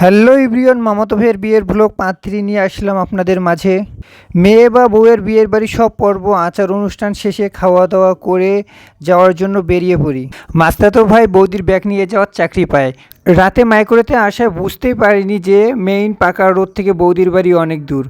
Hello ইব্রিয়ন মামাতো ভাইয়ের বিয়ের ব্লগ থ্রি নিয়ে আসলাম আপনাদের মাঝে। মেয়ে বা বউয়ের বিয়ের বাড়ি সব পর্ব, আচার অনুষ্ঠান শেষে খাওয়া দাওয়া করে যাওয়ার জন্য বেরিয়ে পড়ি। মাস্তাতো ভাই বৌদির ব্যাগ নিয়ে যাওয়ার চাকরি পায়। রাতে মাইক্রোতে আসায় বুঝতেই পারিনি যে মেইন পাকা রোড থেকে বৌদির বাড়ি অনেক দূর।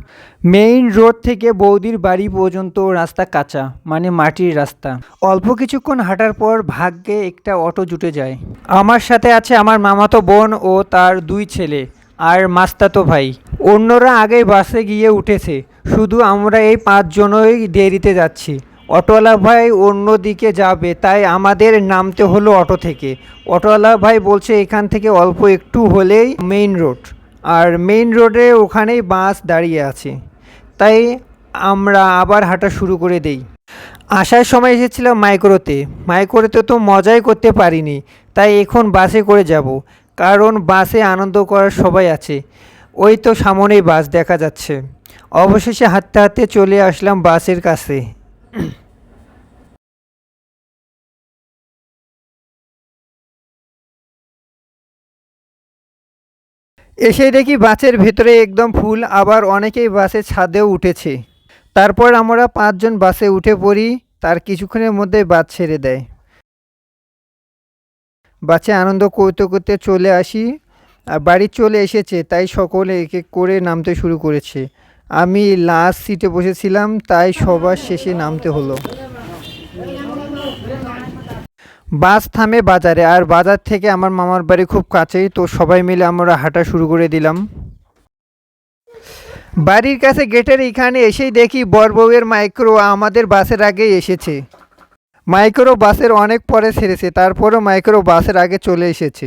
মেইন রোড থেকে বৌদির বাড়ি পর্যন্ত রাস্তা কাঁচা মানে মাটির রাস্তা। অল্প কিছুক্ষণ হাঁটার পর ভাগ্যে একটা অটো জুটে যায়। আমার সাথে আছে আমার মামাতো বোন ও তার দুই ছেলে আর মাস্তাতো ভাই। অন্যরা আগে বাসে গিয়ে উঠেছে। শুধু আমরা এই পাঁচজনই দেরিতে যাচ্ছি। অটোওয়ালা ভাই অন্য দিকে যাবে, তাই আমাদের নামতে হলো অটো থেকে। অটোওয়ালা ভাই বলছে, এখান থেকে অল্প একটু হলেই মেইন রোড। আর মেইন রোডে ওখানেই বাস দাঁড়িয়ে আছে। তাই আমরা আবার হাঁটা শুরু করে দেই। আসার সময় এসেছিলাম মাইক্রোতে। মাইক্রোতে তো মজাই করতে পারিনি, তাই এখন বাসে করে যাব, কারণ বাসে আনন্দ করার সবাই আছে। ওই তো সামনেই বাস দেখা যাচ্ছে। অবশেষে হাঁটতে হাঁটতে চলে আসলাম বাসের কাছে। এসে দেখি বাসের ভেতরে একদম ফুল, আবার অনেকেই বাসে ছাদেও উঠেছে। তারপর আমরা পাঁচজন বাসে উঠে পড়ি, তার কিছুক্ষণের মধ্যে বাস ছেড়ে দেয়। বাসে আনন্দ করতে করতে চলে আসি। আর বাড়ি চলে এসেছে, তাই সকলে এক এক করে নামতে শুরু করেছে। আমি লাস্ট সিটে বসেছিলাম, তাই সবার শেষে নামতে হলো। বাস থামে বাজারে, আর বাজার থেকে আমার মামার বাড়ি খুব কাছেই, তো সবাই মিলে আমরা হাঁটা শুরু করে দিলাম। বাড়ির কাছে গেটের এখানে এসেই দেখি বর বউয়ের মাইক্রো আমাদের বাসের আগে এসেছে। মাইক্রো বাসের অনেক পরে ছেড়েছে, তারপরও মাইক্রো বাসের আগে চলে এসেছে।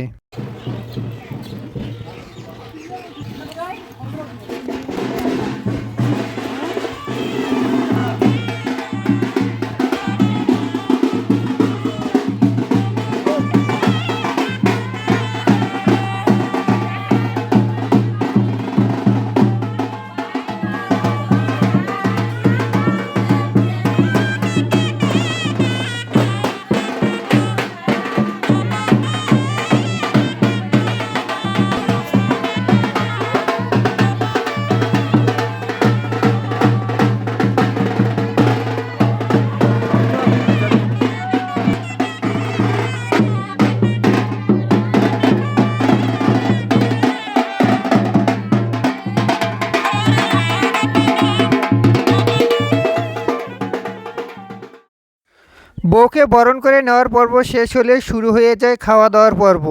বউকে বরণ করে নেওয়ার পর্ব শেষ হলে শুরু হয়ে যায় খাওয়া দাওয়ার পর্ব।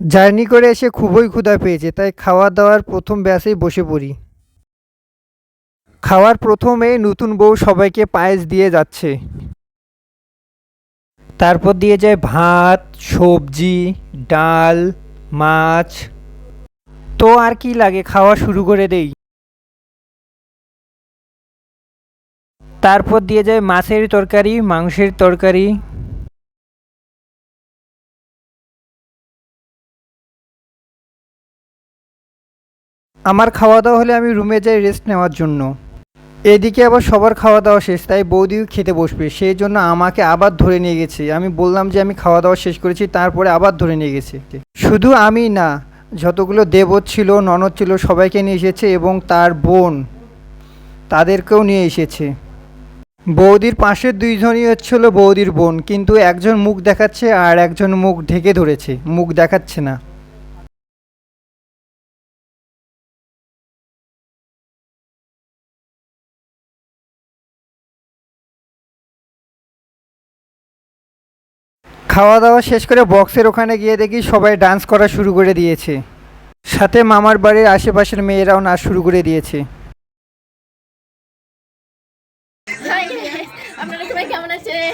জার্নি করে এসে খুবই ক্ষুধা পেয়েছে, তাই খাওয়া দাওয়ার প্রথম ব্যাসেই বসে পড়ি। খাওয়ার প্রথমে নতুন বউ সবাইকে পায়েস দিয়ে যাচ্ছে। তারপর দিয়ে যায় ভাত, সবজি, ডাল, মাছ। তো আর কি লাগে, খাওয়া শুরু করে দেই। তারপর দিয়ে যায় মাছের তরকারি, মাংসের তরকারি। আমার খাওয়া দাওয়া হলে আমি রুমে যাই রেস্ট নেওয়ার জন্য। এদিকে আবার সবার খাওয়া দাওয়া শেষ, তাই বৌদিও খেতে বসবে, সেই জন্য আমাকে আবার ধরে নিয়ে গেছে। আমি বললাম যে আমি খাওয়া দাওয়া শেষ করেছি, তারপরে আবার ধরে নিয়ে গেছে। শুধু আমি না, যতগুলো দেবত ছিল, ননদ ছিল, সবাইকে নিয়ে এসেছে এবং তার বোন, তাদেরকেও নিয়ে এসেছে। বৌদির পাশের দুইজনই হচ্ছিল বৌদির বোন, কিন্তু একজন মুখ দেখাচ্ছে আর একজন মুখ ঢেকে ধরেছে, মুখ দেখাচ্ছে না। খাওয়া দাওয়া শেষ করে বক্সের ওখানে গিয়ে দেখি সবাই ডান্স করা শুরু করে দিয়েছে। সাথে মামার বাড়ির আশেপাশের মেয়েরাও নাচ শুরু করে দিয়েছে। আপনারা সবাই কেমন আছেন?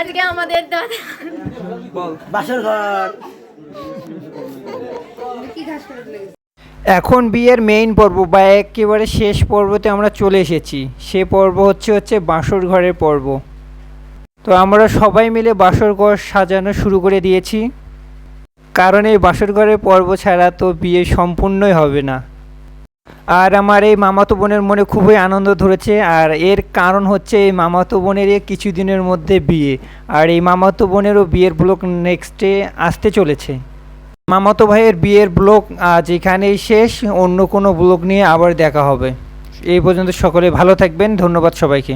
আজকে আমাদের দাদা বাসর ঘর। এখন বিয়ের মেইন পর্ব বা একেবারে শেষ পর্বতে আমরা চলে এসেছি। সে পর্ব হচ্ছে হচ্ছে বাসর ঘরের পর্ব। তো আমরা সবাই মিলে বাসর ঘর সাজানো শুরু করে দিয়েছি। কারণ এই বাসর ঘরের পর্ব ছাড়া তো বিয়ে সম্পূর্ণই হবে না। আর আমার এই মামাতো বোনের মনে খুবই আনন্দ ধরেছে, আর এর কারণ হচ্ছে এই মামাতো বোনের কিছুদিনের মধ্যে বিয়ে, আর এই মামাতো বোনেরও বিয়ের ব্লক নেক্সটে আসতে চলেছে। মামাতো ভাইয়ের বিয়ের ব্লগ আজ এখানেই শেষ, অন্য কোনো ব্লগ নিয়ে আবার দেখা হবে। এই পর্যন্ত সকলে ভালো থাকবেন, ধন্যবাদ সবাইকে।